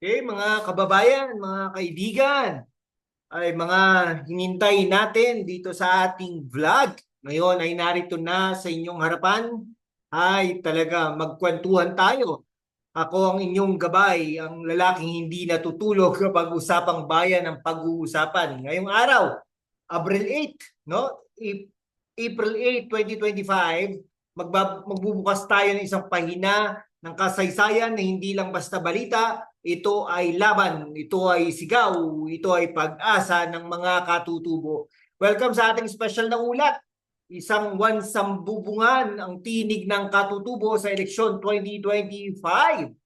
Okay, mga kababayan, mga kaibigan, ay mga hinintay natin dito sa ating vlog. Ngayon ay narito na sa inyong harapan. Ay talaga, magkwentuhan tayo. Ako ang inyong gabay, ang lalaking hindi natutulog kapag usapang bayan ang pag-uusapan. Ngayong araw, April 8, no? April 8, 2025, magba- magbubukas tayo ng isang pahina ng kasaysayan na hindi lang basta balita, ito ay laban, ito ay sigaw, ito ay pag-asa ng mga katutubo. Welcome sa ating special na ulat. Isang wansambubungan ang tinig ng katutubo sa eleksyon 2025.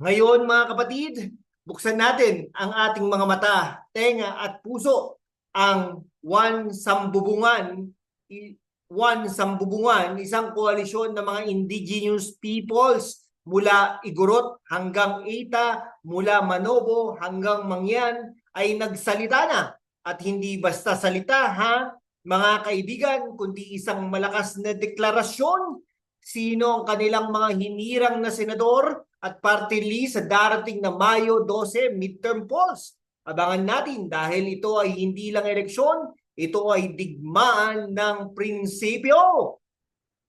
Ngayon mga kapatid, buksan natin ang ating mga mata, tenga at puso. Ang one sambubungan, i- one sambubungan, isang koalisyon ng mga indigenous peoples mula Igorot hanggang Ita, mula Manobo hanggang Mangyan ay nagsalita na. At hindi basta salita ha, mga kaibigan, kundi isang malakas na deklarasyon. Sino ang kanilang mga hinirang na senador at party list sa darating na Mayo 12 midterm polls. Abangan natin dahil ito ay hindi lang eleksyon, ito ay digmaan ng prinsipyo.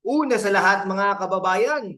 Una sa lahat mga kababayan,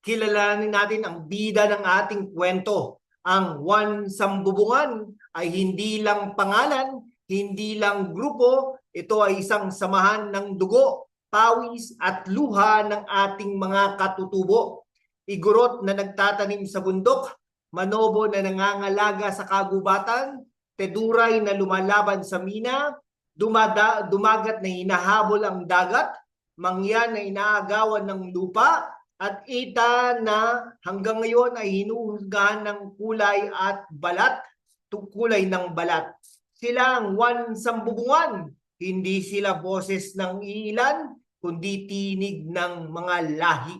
kilalanin natin ang bida ng ating kwento. Ang One Sambubungan ay hindi lang pangalan, hindi lang grupo, ito ay isang samahan ng dugo, pawis at luha ng ating mga katutubo. Igorot na nagtatanim sa bundok, manobo na nangangalaga sa kagubatan, teduray na lumalaban sa mina, dumada, dumagat na hinahabol ang dagat, mangyan na inaagawan ng lupa, at ita na hanggang ngayon ay hinuhusgahan ng kulay at balat, kulay ng balat. Sila ang one sambubungan, hindi sila boses ng ilan, kundi tinig ng mga lahi.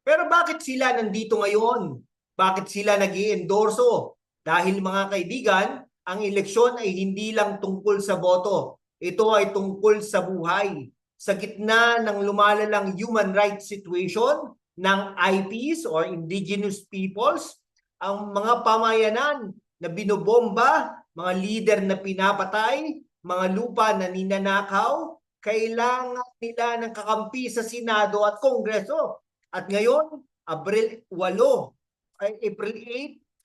Pero bakit sila nandito ngayon? Bakit sila nag endorso Dahil mga kaibigan, ang eleksyon ay hindi lang tungkol sa boto. Ito ay tungkol sa buhay sa gitna ng lumalalang human rights situation ng IPs or indigenous peoples, ang mga pamayanan na binobomba, mga leader na pinapatay, mga lupa na ninanakaw, kailangan nila ng kakampi sa Senado at Kongreso. At ngayon, Abril 8, ay April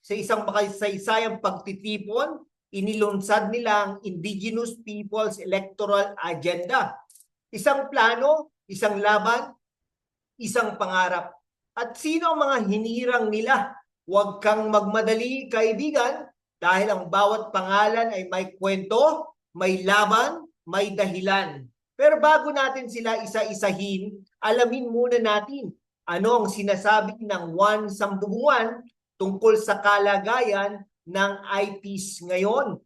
8, sa isang makasaysayang pagtitipon, inilunsad nila ang Indigenous Peoples Electoral Agenda Isang plano, isang laban, isang pangarap. At sino ang mga hinirang nila? Huwag kang magmadali, kaibigan, dahil ang bawat pangalan ay may kwento, may laban, may dahilan. Pero bago natin sila isa-isahin, alamin muna natin ano ang sinasabi ng Juan Sambubungan tungkol sa kalagayan ng IPs ngayon.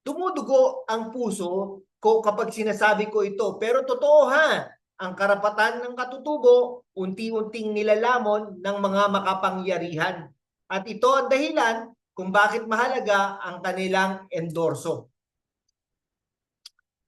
Tumudugo ang puso ko kapag sinasabi ko ito. Pero totoo ha, ang karapatan ng katutubo, unti-unting nilalamon ng mga makapangyarihan. At ito ang dahilan kung bakit mahalaga ang kanilang endorso.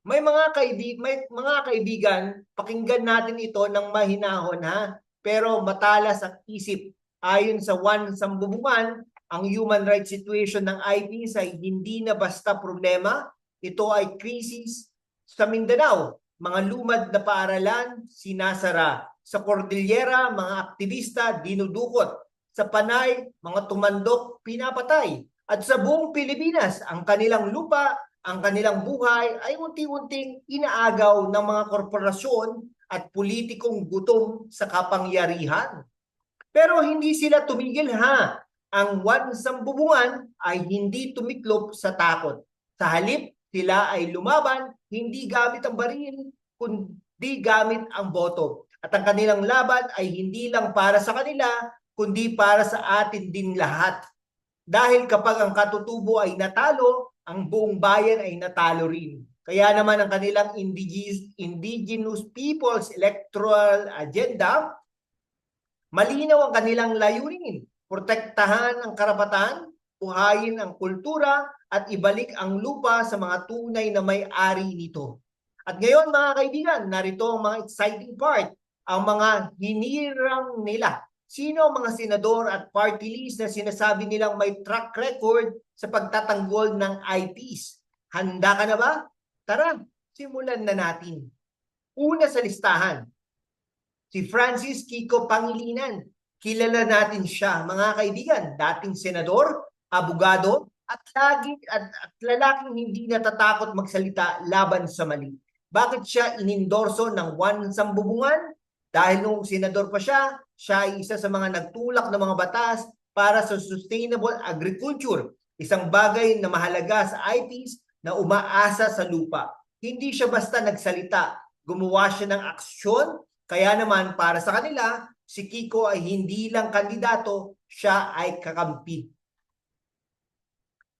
May mga kaibig, may mga kaibigan, pakinggan natin ito ng mahinahon ha, pero matalas ang isip. Ayon sa Juan Sambubungan, ang human rights situation ng IPs ay hindi na basta problema, ito ay krisis sa Mindanao. Mga lumad na paaralan, sinasara. Sa Cordillera, mga aktivista, dinudukot. Sa Panay, mga tumandok, pinapatay. At sa buong Pilipinas, ang kanilang lupa, ang kanilang buhay ay unti-unting inaagaw ng mga korporasyon at politikong gutom sa kapangyarihan. Pero hindi sila tumigil ha. Ang one sambubungan ay hindi tumiklop sa takot. Sa halip, sila ay lumaban hindi gamit ang baril, kundi gamit ang boto. At ang kanilang laban ay hindi lang para sa kanila, kundi para sa atin din lahat. Dahil kapag ang katutubo ay natalo, ang buong bayan ay natalo rin. Kaya naman ang kanilang indigenous, indigenous people's electoral agenda, malinaw ang kanilang layunin. Protektahan ang karapatan, buhayin ang kultura, at ibalik ang lupa sa mga tunay na may-ari nito. At ngayon mga kaibigan, narito ang mga exciting part. ang mga hinirang nila. Sino ang mga senador at party list na sinasabi nilang may track record sa pagtatanggol ng IPs? Handa ka na ba? Tara, simulan na natin. Una sa listahan, si Francis Kiko Pangilinan. Kilala natin siya, mga kaibigan, dating senador, abogado, at lagi at, at lalaking hindi natatakot magsalita laban sa mali. Bakit siya inindorso ng one sambubungan? Dahil nung senador pa siya, siya ay isa sa mga nagtulak ng mga batas para sa sustainable agriculture, isang bagay na mahalaga sa IPs na umaasa sa lupa. Hindi siya basta nagsalita, gumawa siya ng aksyon, kaya naman para sa kanila, si Kiko ay hindi lang kandidato, siya ay kakampi.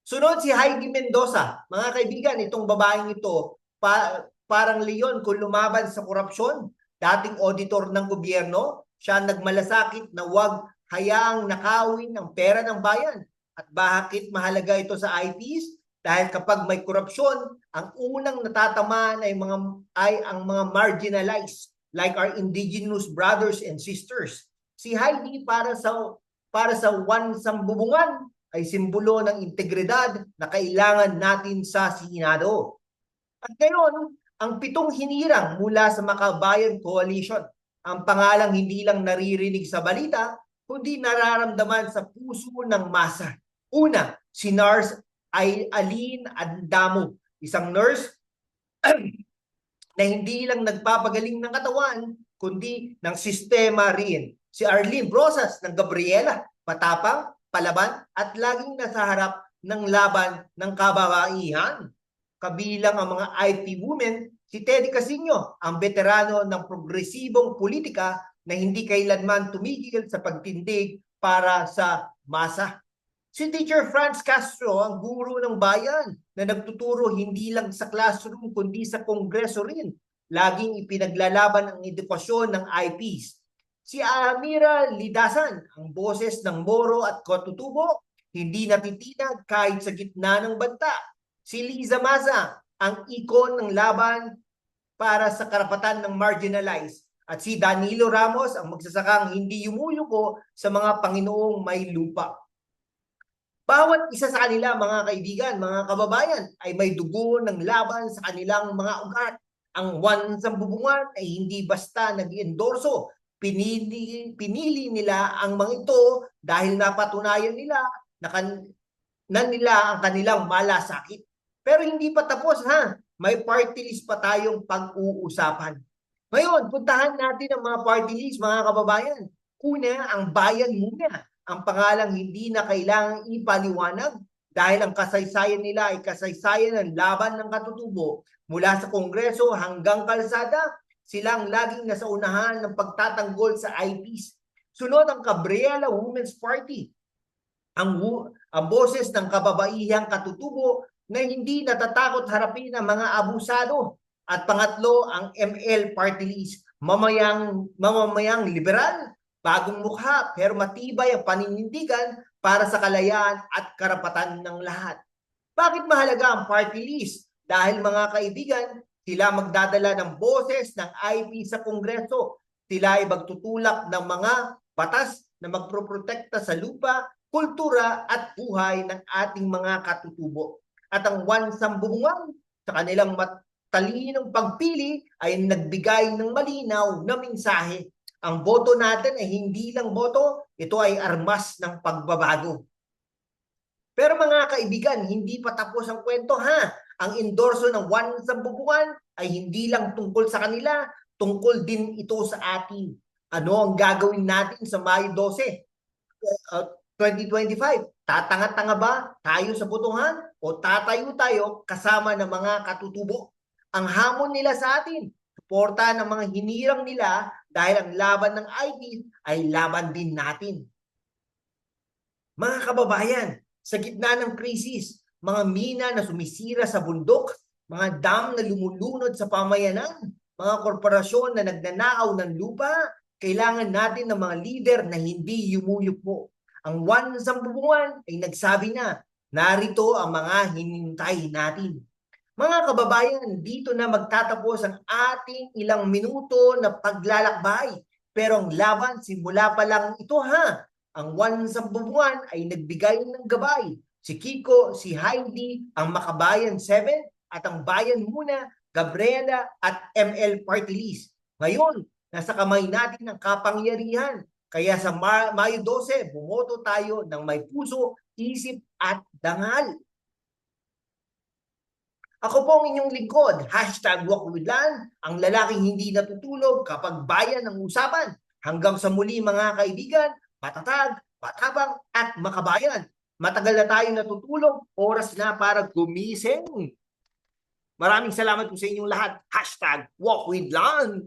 Sunod si Heidi Mendoza. Mga kaibigan, itong babaeng ito, pa, parang leon kung lumaban sa korupsyon. Dating auditor ng gobyerno, siya nagmalasakit na huwag hayaang nakawin ang pera ng bayan. At bakit mahalaga ito sa IPs? Dahil kapag may korupsyon, ang unang natatamaan ay mga ay ang mga marginalized like our indigenous brothers and sisters. Si Heidi para sa para sa one sambubungan ay simbolo ng integridad na kailangan natin sa Senado. At ngayon, ang pitong hinirang mula sa Makabayan Coalition, ang pangalang hindi lang naririnig sa balita, kundi nararamdaman sa puso ng masa. Una, si ay Aline Andamo, isang nurse na hindi lang nagpapagaling ng katawan, kundi ng sistema rin. Si Arlene Brosas ng Gabriela, patapang, palaban, at laging nasa harap ng laban ng kababaihan. Kabilang ang mga IP women, si Teddy Casino, ang veterano ng progresibong politika na hindi kailanman tumigil sa pagtindig para sa masa. Si Teacher Franz Castro, ang guro ng bayan na nagtuturo hindi lang sa classroom kundi sa kongreso rin. Laging ipinaglalaban ang edukasyon ng IPs. Si Amira Lidasan, ang boses ng Moro at Kotutubo, hindi natitinag kahit sa gitna ng banta. Si Liza Maza, ang ikon ng laban para sa karapatan ng marginalized. At si Danilo Ramos, ang magsasakang hindi yumuyuko sa mga Panginoong may lupa. Bawat isa sa kanila, mga kaibigan, mga kababayan, ay may dugo ng laban sa kanilang mga ugat. Ang one sa bubungan ay hindi basta nag-endorso. Pinili, pinili nila ang mga ito dahil napatunayan nila na, kan, na nila ang kanilang malasakit. Pero hindi pa tapos ha. May party list pa tayong pag-uusapan. Ngayon, puntahan natin ang mga party list, mga kababayan. Una, ang bayan muna ang pangalang hindi na kailangang ipaliwanag dahil ang kasaysayan nila ay kasaysayan ng laban ng katutubo mula sa kongreso hanggang kalsada, silang laging nasa unahan ng pagtatanggol sa IPs. Sunod ang Cabrera Women's Party, ang, ang boses ng kababaihang katutubo na hindi natatakot harapin ang mga abusado. At pangatlo, ang ML Party List, mamayang, mamamayang liberal bagong mukha pero matibay ang paninindigan para sa kalayaan at karapatan ng lahat. Bakit mahalaga ang party list? Dahil mga kaibigan, sila magdadala ng boses ng IP sa Kongreso. Sila ay magtutulak ng mga batas na magproprotekta sa lupa, kultura at buhay ng ating mga katutubo. At ang one sambungan sa kanilang matalinong pagpili ay nagbigay ng malinaw na mensahe ang boto natin ay hindi lang boto, ito ay armas ng pagbabago. Pero mga kaibigan, hindi pa tapos ang kwento ha. Ang endorso ng one sambubuan ay hindi lang tungkol sa kanila, tungkol din ito sa atin. Ano ang gagawin natin sa Mayo 12, uh, 2025? Tatanga-tanga ba tayo sa botohan o tatayo tayo kasama ng mga katutubo? Ang hamon nila sa atin, suporta ng mga hinirang nila dahil ang laban ng IP ay laban din natin. Mga kababayan, sa gitna ng krisis, mga mina na sumisira sa bundok, mga dam na lumulunod sa pamayanan, mga korporasyon na nagnanakaw ng lupa, kailangan natin ng mga leader na hindi yumuyupo. Ang one sa ay nagsabi na, narito ang mga hinintay natin. Mga kababayan, dito na magtatapos ang ating ilang minuto na paglalakbay. Pero ang laban, simula pa lang ito ha. Ang one sa bubuan ay nagbigay ng gabay. Si Kiko, si Heidi, ang Makabayan 7 at ang Bayan Muna, Gabriela at ML Party List. Ngayon, nasa kamay natin ang kapangyarihan. Kaya sa Ma- Mayo 12, bumoto tayo ng may puso, isip at dangal. Ako po ang inyong lingkod, hashtag walk with Lan, ang lalaking hindi natutulog kapag bayan ng usapan. Hanggang sa muli mga kaibigan, patatag, patabang at makabayan. Matagal na tayo natutulog, oras na para gumising. Maraming salamat po sa inyong lahat. Hashtag walk with Lan.